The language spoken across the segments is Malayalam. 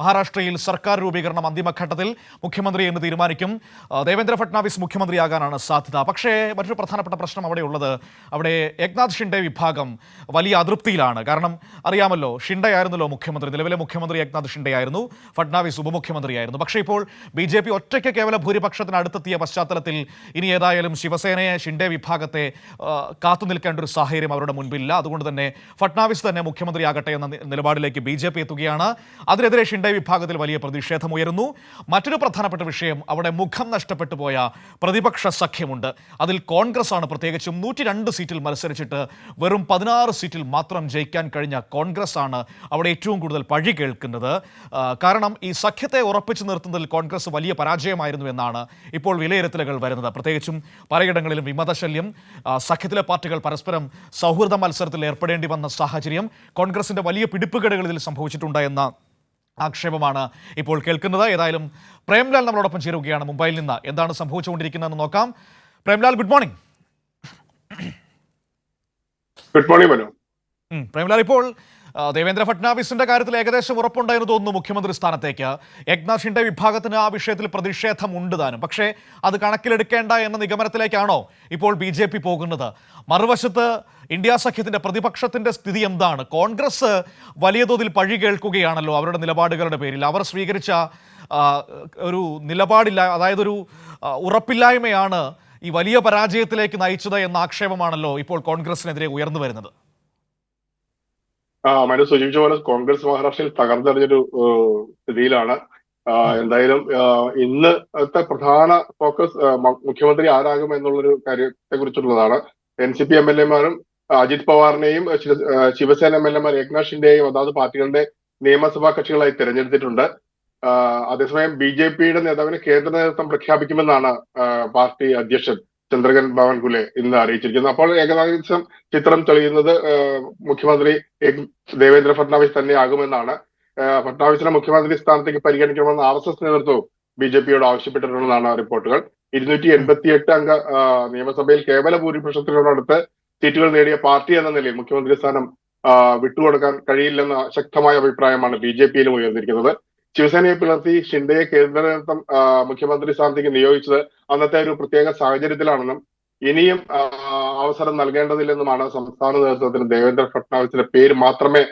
മഹാരാഷ്ട്രയിൽ സർക്കാർ രൂപീകരണം അന്തിമഘട്ടത്തിൽ മുഖ്യമന്ത്രി എന്ന് തീരുമാനിക്കും. ദേവേന്ദ്ര ഫട്നാവിസ് മുഖ്യമന്ത്രിയാകാനാണ് സാധ്യത. പക്ഷേ മറ്റൊരു പ്രധാനപ്പെട്ട പ്രശ്നം അവിടെയുള്ളത്. അവിടെ ഏക്നാഥ് ഷിൻഡെ വിഭാഗം വലിയ അതൃപ്തിയിലാണ്. കാരണം അറിയാമല്ലോ ഷിൻഡെ ആയിരുന്നല്ലോ മുഖ്യമന്ത്രി. നിലവിലെ മുഖ്യമന്ത്രി ഏക്നാഥ് ഷിൻഡെ ആയിരുന്നു ഫട്നാവിസ് ഉപമുഖ്യമന്ത്രിയായിരുന്നു. പക്ഷേ ഇപ്പോൾ ബി ജെ പി ഒറ്റയ്ക്ക് കേവല ഭൂരിപക്ഷത്തിന് അടുത്തെത്തിയ പശ്ചാത്തലത്തിൽ ഇനി ഏതായാലും ശിവസേനയെ ഷിൻഡെ വിഭാഗത്തെ കാത്തു നിൽക്കേണ്ട ഒരു സാഹചര്യം അവരുടെ മുൻപില്ല. അതുകൊണ്ട് തന്നെ ഫട്നാവിസ് തന്നെ മുഖ്യമന്ത്രിയാകട്ടെ എന്ന നിലപാടിലേക്ക് ബി ജെ പി എത്തുകയാണ്. അതിനെതിരെ ഷിൻഡെ വിഭാഗത്തിൽ വലിയ പ്രതിഷേധമുയരുന്നു. മറ്റൊരു പ്രധാനപ്പെട്ട വിഷയം അവിടെ മുഖം നഷ്ടപ്പെട്ടു പോയ പ്രതിപക്ഷ സഖ്യമുണ്ട്. അതിൽ കോൺഗ്രസ് ആണ് പ്രത്യേകിച്ചും നൂറ്റി രണ്ട് സീറ്റിൽ മത്സരിച്ചിട്ട് വെറും പതിനാറ് സീറ്റിൽ മാത്രം ജയിക്കാൻ കഴിഞ്ഞ കോൺഗ്രസ് ആണ് അവിടെ ഏറ്റവും കൂടുതൽ പഴി കേൾക്കുന്നത്. കാരണം ഈ സഖ്യത്തെ ഉറപ്പിച്ചു നിർത്തുന്നതിൽ കോൺഗ്രസ് വലിയ പരാജയമായിരുന്നു എന്നാണ് ഇപ്പോൾ വിലയിരുത്തലുകൾ വരുന്നത്. പ്രത്യേകിച്ചും പലയിടങ്ങളിലും വിമതശല്യം സഖ്യത്തിലെ പാർട്ടികൾ പരസ്പരം സൗഹൃദ മത്സരത്തിൽ ഏർപ്പെടേണ്ടി വന്ന സാഹചര്യം കോൺഗ്രസിന്റെ വലിയ പിടിപ്പുകേടുകൾ ഇതിൽ സംഭവിച്ചിട്ടുണ്ട് എന്ന ആക്ഷേപമാണ് ഇപ്പോൾ കേൾക്കുന്നത്. ഏതായാലും പ്രേംലാൽ നമ്മളോടൊപ്പം ചേരുകയാണ് മുംബൈയിൽ നിന്ന്. എന്താണ് സംഭവിച്ചുകൊണ്ടിരിക്കുന്നതെന്ന് നോക്കാം. Premlal good morning good morning Manu. Premlal ഇപ്പോൾ ദേവേന്ദ്ര ഫട്നാവിസിന്റെ കാര്യത്തിൽ ഏകദേശം ഉറപ്പുണ്ടായിരുന്നു തോന്നുന്നു മുഖ്യമന്ത്രി സ്ഥാനത്തേക്ക്. ഏക്നാഥ് ഷിൻഡെ വിഭാഗത്തിന് ആ വിഷയത്തിൽ പ്രതിഷേധമുണ്ട് താനും. പക്ഷേ അത് കണക്കിലെടുക്കേണ്ട എന്ന നിഗമനത്തിലേക്കാണോ ഇപ്പോൾ ബി ജെ പി പോകുന്നത്? മറുവശത്ത് ഇന്ത്യ സഖ്യത്തിന്റെ പ്രതിപക്ഷത്തിന്റെ സ്ഥിതി എന്താണ്? കോൺഗ്രസ് വലിയ തോതിൽ പഴി കേൾക്കുകയാണല്ലോ അവരുടെ നിലപാടുകളുടെ പേരിൽ. അവർ സ്വീകരിച്ച ഒരു നിലപാടില്ല അതായത് ഒരു ഉറപ്പില്ലായ്മയാണ് ഈ വലിയ പരാജയത്തിലേക്ക് നയിച്ചത് എന്ന ആക്ഷേപമാണല്ലോ ഇപ്പോൾ കോൺഗ്രസിനെതിരെ ഉയർന്നു വരുന്നത്. ആ മനു സൂചിപ്പിച്ച പോലെ കോൺഗ്രസ് മഹാരാഷ്ട്രയിൽ തകർന്നറിഞ്ഞൊരു രീതിയിലാണ്. എന്തായാലും ഇന്നത്തെ പ്രധാന ഫോക്കസ് മുഖ്യമന്ത്രി ആരാകും എന്നുള്ളൊരു കാര്യത്തെ കുറിച്ചുള്ളതാണ് N C P M L എമാരും അജിത് പവാറിനെയും ശിവസേന എം എൽ എമാർ ഏക്നാഥ് ഷിൻഡെയും അതാത് പാർട്ടികളുടെ നിയമസഭാ കക്ഷികളായി തിരഞ്ഞെടുത്തിട്ടുണ്ട്. അതേസമയം ബി ജെ പിയുടെ നേതാവിനെ കേന്ദ്ര നേതൃത്വം പ്രഖ്യാപിക്കുമെന്നാണ് പാർട്ടി അധ്യക്ഷൻ ചന്ദ്രകൻ ബാവൻകുലെ ഇന്ന് അറിയിച്ചിരിക്കുന്നു. അപ്പോൾ ഏകദേശം ചിത്രം തെളിയുന്നത് മുഖ്യമന്ത്രി ദേവേന്ദ്ര ഫട്നാവിസ് തന്നെയാകുമെന്നാണ്. ആ, ഫട്നാവിസിനെ മുഖ്യമന്ത്രി സ്ഥാനത്തേക്ക് പരിഗണിക്കണമെന്ന് ആർ എസ് എസ് നേതൃത്വവും ബി ജെ പിയോട് ആവശ്യപ്പെട്ടിട്ടുണ്ടെന്നാണ് റിപ്പോർട്ടുകൾ. ഇരുന്നൂറ്റി എൺപത്തിയെട്ട് അംഗ നിയമസഭയിൽ കേവല ഭൂരിപക്ഷത്തിനോടടുത്ത് സീറ്റുകൾ നേടിയ പാർട്ടി എന്ന നിലയിൽ മുഖ്യമന്ത്രി സ്ഥാനം വിട്ടുകൊടുക്കാൻ കഴിയില്ലെന്ന ശക്തമായ അഭിപ്രായമാണ് ബി ജെ പിയിലും ഉയർന്നിരിക്കുന്നത്. ശിവസേനയെ പിളർത്തി ഷിൻഡെയെ കേന്ദ്ര നേതൃത്വം മുഖ്യമന്ത്രി സ്ഥാനത്തേക്ക് നിയോഗിച്ചത് അന്നത്തെ ഒരു പ്രത്യേക സാഹചര്യത്തിലാണെന്നും ഇനിയും അവസരം നൽകേണ്ടതില്ലെന്നുമാണ് സംസ്ഥാന നേതൃത്വത്തിന് ദേവേന്ദ്ര ഫട്നാവിസിന്റെ പേര് മാത്രമേ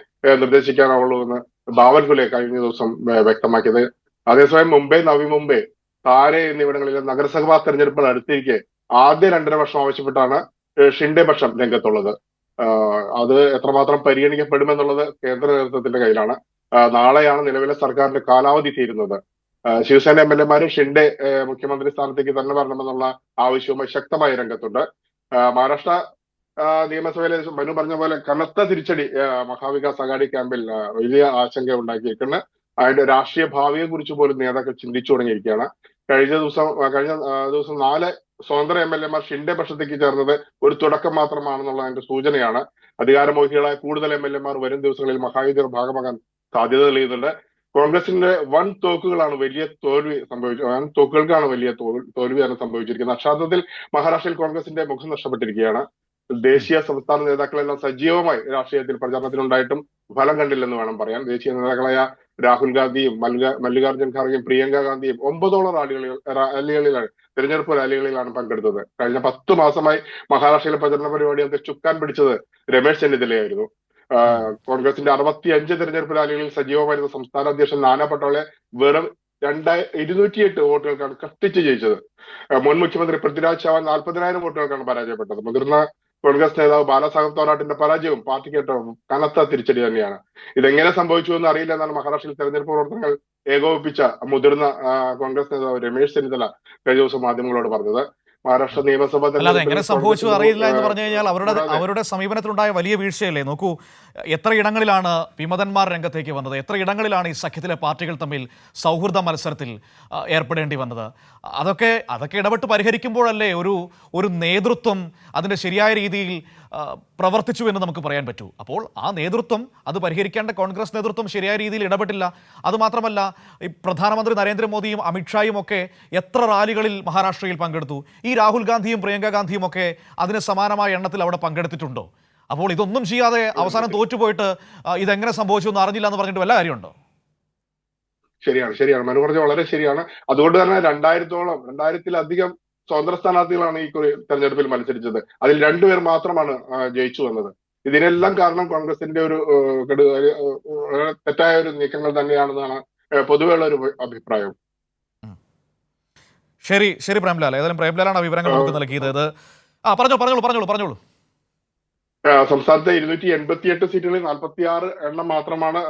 നിർദ്ദേശിക്കാനാവുള്ളൂ എന്ന് ബാവൻകുലെ കഴിഞ്ഞ ദിവസം വ്യക്തമാക്കിയത്. അതേസമയം മുംബൈ നവി മുംബൈ താരെ എന്നിവിടങ്ങളിലെ നഗരസഭാ തെരഞ്ഞെടുപ്പ് അടുത്തിരിക്കെ ആദ്യ രണ്ടര വർഷം ആവശ്യപ്പെട്ടാണ് ഷിൻഡെ പക്ഷം രംഗത്തുള്ളത്. അത് എത്രമാത്രം പരിഗണിക്കപ്പെടുമെന്നുള്ളത് കേന്ദ്ര നേതൃത്വത്തിന്റെ കയ്യിലാണ്. നാളെയാണ് നിലവിലെ സർക്കാരിന്റെ കാലാവധി തീരുന്നത്. ശിവസേന എം എൽ എമാര് ഷിൻഡെ മുഖ്യമന്ത്രി സ്ഥാനത്തേക്ക് തന്നെ വരണമെന്നുള്ള ആവശ്യവുമായി ശക്തമായി രംഗത്തുണ്ട്. മഹാരാഷ്ട്ര നിയമസഭയിലെ മനു പറഞ്ഞ പോലെ കനത്ത തിരിച്ചടി മഹാവികാസ് അഗാഡി ക്യാമ്പിൽ വലിയ ആശങ്ക ഉണ്ടാക്കിയിരിക്കുന്നു അതിന്റെ രാഷ്ട്രീയ ഭാവിയെ കുറിച്ച് പോലും നേതാക്കൾ ചിന്തിച്ചു തുടങ്ങിയിരിക്കുകയാണ്. കഴിഞ്ഞ ദിവസം കഴിഞ്ഞ ദിവസം നാല് സ്വതന്ത്ര എം എൽ എമാർ ഷിൻഡെ പക്ഷത്തേക്ക് ചേർന്നത് ഒരു തുടക്കം മാത്രമാണെന്നുള്ള അതിന്റെ സൂചനയാണ്. അധികാരമോഹികളായ കൂടുതൽ എം എൽ എമാർ വരും ദിവസങ്ങളിൽ മഹായുദ്ധ ഭാഗമാകാൻ സാധ്യത തെളിയുന്നുണ്ട്. കോൺഗ്രസിന്റെ വൻ തോക്കുകളാണ് വലിയ തോൽവി സംഭവിച്ച വൻ തോക്കുകൾക്കാണ് വലിയ തോൽ- തോൽവിയാണ് സംഭവിച്ചിരിക്കുന്നത്. അക്ഷാർത്ഥത്തിൽ മഹാരാഷ്ട്രയിൽ കോൺഗ്രസിന്റെ മുഖം നഷ്ടപ്പെട്ടിരിക്കുകയാണ്. ദേശീയ സംസ്ഥാന നേതാക്കളെല്ലാം സജീവമായി രാഷ്ട്രീയത്തിൽ പ്രചാരണത്തിനുണ്ടായിട്ടും ഫലം കണ്ടില്ലെന്ന് വേണം പറയാൻ. ദേശീയ നേതാക്കളായ രാഹുൽ ഗാന്ധിയും മല്ലിക മല്ലികാർജുൻ ഖാർഗെയും പ്രിയങ്ക ഗാന്ധിയും ഒമ്പതോളം റാലികളിൽ റാലികളിലാണ് തെരഞ്ഞെടുപ്പ് റാലികളിലാണ് പങ്കെടുത്തത്. കഴിഞ്ഞ പത്ത് മാസമായി മഹാരാഷ്ട്രയിലെ പ്രചരണ പരിപാടികൾക്ക് ചുക്കാൻ പിടിച്ചത് രമേശ് ചെന്നിത്തലയായിരുന്നു. കോൺഗ്രസിന്റെ അറുപത്തി അഞ്ച് തെരഞ്ഞെടുപ്പ് റാലികളിൽ സജീവമായിരുന്ന സംസ്ഥാന അധ്യക്ഷൻ നാനാ പട്ടോളെ വെറും രണ്ടായി ഇരുന്നൂറ്റിയെട്ട് വോട്ടുകൾക്കാണ് കത്തിച്ച് ജയിച്ചത്. മുൻ മുഖ്യമന്ത്രി പൃഥ്വിരാജ് ചവാൻ നാൽപ്പതിനായിരം വോട്ടുകൾക്കാണ് പരാജയപ്പെട്ടത്. മുതിർന്ന കോൺഗ്രസ് നേതാവ് ബാലാസാഹബ് തോറാട്ടിന്റെ പരാജയവും പാർട്ടിക്ക് കനത്ത തിരിച്ചടി തന്നെയാണ്. ഇതെങ്ങനെ സംഭവിച്ചു എന്ന് അറിയില്ല എന്നാണ് മഹാരാഷ്ട്രയിൽ തെരഞ്ഞെടുപ്പ് പ്രവർത്തനങ്ങൾ ഏകോപിപ്പിച്ച മുതിർന്ന കോൺഗ്രസ് നേതാവ് രമേശ് ചെന്നിത്തല കഴിഞ്ഞ ദിവസം മാധ്യമങ്ങളോട് പറഞ്ഞത്. മഹാരാഷ്ട്ര നിയമസഭ അല്ലാതെ എങ്ങനെ സംഭവിച്ചു അറിയില്ല എന്ന് പറഞ്ഞു കഴിഞ്ഞാൽ അവരുടെ അവരുടെ സമീപനത്തിലുണ്ടായ വലിയ വീഴ്ചയല്ലേ? നോക്കൂ എത്ര ഇടങ്ങളിലാണ് വിമതന്മാർ രംഗത്തേക്ക് വന്നത്? എത്ര ഇടങ്ങളിലാണ് ഈ സഖ്യത്തിലെ പാർട്ടികൾ തമ്മിൽ സൗഹൃദ മത്സരത്തിൽ ഏർപ്പെടേണ്ടി വന്നത്? അതൊക്കെ അതൊക്കെ ഇടപെട്ട് പരിഹരിക്കുമ്പോഴല്ലേ ഒരു ഒരു നേതൃത്വം അതിന്റെ ശരിയായ രീതിയിൽ പ്രവർത്തിച്ചു എന്ന് നമുക്ക് പറയാൻ പറ്റൂ. അപ്പോൾ ആ നേതൃത്വം അത് പരിഹരിക്കേണ്ട കോൺഗ്രസ് നേതൃത്വം ശരിയായ രീതിയിൽ ഇടപെട്ടില്ല. അതുമാത്രമല്ല ഈ പ്രധാനമന്ത്രി നരേന്ദ്രമോദിയും അമിത്ഷായും ഒക്കെ എത്ര റാലികളിൽ മഹാരാഷ്ട്രയിൽ പങ്കെടുത്തു. ഈ രാഹുൽ ഗാന്ധിയും പ്രിയങ്ക ഗാന്ധിയും ഒക്കെ അതിന് സമാനമായ എണ്ണത്തിൽ അവിടെ പങ്കെടുത്തിട്ടുണ്ടോ? അപ്പോൾ ഇതൊന്നും ചെയ്യാതെ അവസാനം തോറ്റുപോയിട്ട് ഇതെങ്ങനെ സംഭവിച്ചു എന്ന് അറിഞ്ഞില്ല എന്ന് പറഞ്ഞിട്ട് വല്ല കാര്യമുണ്ടോ? ശരിയാണ് ശരിയാണ്. മനു പറഞ്ഞ വളരെ ശരിയാണ്. അതുകൊണ്ട് തന്നെ രണ്ടായിരത്തോളം രണ്ടായിരത്തിലധികം സ്വതന്ത്ര സ്ഥാനാർത്ഥികളാണ് ഈ കുറി തെരഞ്ഞെടുപ്പിൽ മത്സരിച്ചത്. അതിൽ രണ്ടുപേർ മാത്രമാണ് ജയിച്ചു വന്നത്. ഇതിനെല്ലാം കാരണം കോൺഗ്രസിന്റെ ഒരു തെറ്റായ ഒരു നീക്കങ്ങൾ തന്നെയാണെന്നാണ് പൊതുവെയുള്ള ഒരു അഭിപ്രായം. ശരി ശരി പ്രേംലാൽ. ഏതായാലും പ്രേംലാലാണ് വിവരങ്ങൾ നമുക്ക് നൽകിയത്. ആ പറഞ്ഞോളൂ പറഞ്ഞോളൂ പറഞ്ഞോളൂ പറഞ്ഞോളൂ. സംസ്ഥാനത്തെ ഇരുന്നൂറ്റി എൺപത്തി എട്ട് സീറ്റുകളിൽ നാൽപ്പത്തി ആറ് എണ്ണം മാത്രമാണ്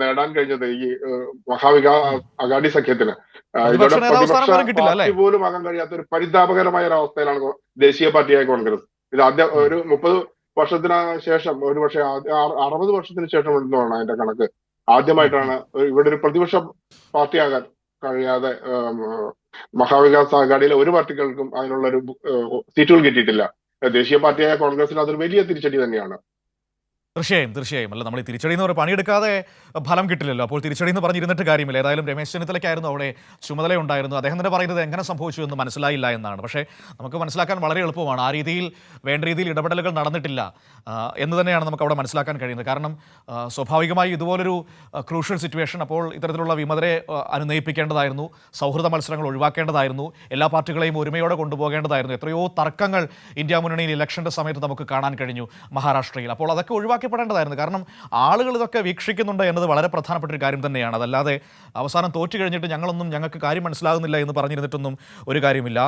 നേടാൻ കഴിഞ്ഞത് ഈ മഹാവികാ അഗാഡി സഖ്യത്തിന്. ഇതോടെ പ്രതിപക്ഷ? പാർട്ടി പോലും ആകാൻ കഴിയാത്ത ഒരു പരിതാപകരമായ ഒരു അവസ്ഥയിലാണ് ദേശീയ പാർട്ടിയായ കോൺഗ്രസ്. ഇത് ആദ്യ ഒരു മുപ്പത് വർഷത്തിന് ശേഷം ഒരു പക്ഷേ അറുപത് വർഷത്തിന് ശേഷം ഉണ്ടെന്നാണ് അതിന്റെ കണക്ക്. ആദ്യമായിട്ടാണ് ഇവിടെ ഒരു പ്രതിപക്ഷ പാർട്ടിയാകാൻ കഴിയാതെ മഹാവികാസ് അഗാഡിയിലെ ഒരു പാർട്ടികൾക്കും അതിനുള്ള ഒരു സീറ്റുകൾ കിട്ടിയിട്ടില്ല. ദേശീയ പാർട്ടിയായ കോൺഗ്രസിന് അതൊരു വലിയ തിരിച്ചടി തന്നെയാണ്. തീർച്ചയായും തീർച്ചയായും. അല്ല നമ്മൾ ഈ തിരിച്ചടി എന്ന് പറയുമ്പോൾ പണിയെടുക്കാതെ ഫലം കിട്ടില്ലല്ലോ. അപ്പോൾ തിരിച്ചടി എന്ന് പറഞ്ഞിരുന്നിട്ട് കാര്യമില്ല. ഏതായാലും രമേശ് ചെന്നിത്തലയ്ക്കായിരുന്നു അവിടെ ചുമതല ഉണ്ടായിരുന്നു അദ്ദേഹം തന്നെ പറയുന്നത് എങ്ങനെ സംഭവിച്ചു എന്ന് മനസ്സിലായില്ല എന്നാണ്. പക്ഷേ നമുക്ക് മനസ്സിലാക്കാൻ വളരെ എളുപ്പമാണ്. ആ രീതിയിൽ വേണ്ട രീതിയിൽ ഇടപെടലുകൾ നടന്നിട്ടില്ല എന്ന് തന്നെയാണ് നമുക്ക് അവിടെ മനസ്സിലാക്കാൻ കഴിയുന്നത്. കാരണം സ്വാഭാവികമായി ഇതുപോലൊരു ക്രൂഷ്യൽ സിറ്റുവേഷൻ അപ്പോൾ ഇത്തരത്തിലുള്ള വിമതരെ അനുനയിപ്പിക്കേണ്ടതായിരുന്നു. സൗഹൃദ മത്സരങ്ങൾ ഒഴിവാക്കേണ്ടതായിരുന്നു. എല്ലാ പാർട്ടികളെയും ഒരുമയോടെ കൊണ്ടുപോകേണ്ടതായിരുന്നു. എത്രയോ തർക്കങ്ങൾ ഇന്ത്യ മുന്നണിയിൽ ഇലക്ഷന്റെ സമയത്ത് നമുക്ക് കാണാൻ കഴിഞ്ഞു മഹാരാഷ്ട്രയിൽ. അപ്പോൾ അതൊക്കെ ഒഴിവാക്കപ്പെടേണ്ടതായിരുന്നു കാരണം ആളുകൾ ഇതൊക്കെ വീക്ഷിക്കുന്നുണ്ട് എന്നത് വളരെ പ്രധാനപ്പെട്ട ഒരു കാര്യം തന്നെയാണ്. അതല്ലാതെ അവസാനം തോറ്റു കഴിഞ്ഞിട്ട് ഞങ്ങളൊന്നും ഞങ്ങൾക്ക് കാര്യം മനസ്സിലാകുന്നില്ല എന്ന് പറഞ്ഞിരുന്നിട്ടൊന്നും ഒരു കാര്യമില്ല.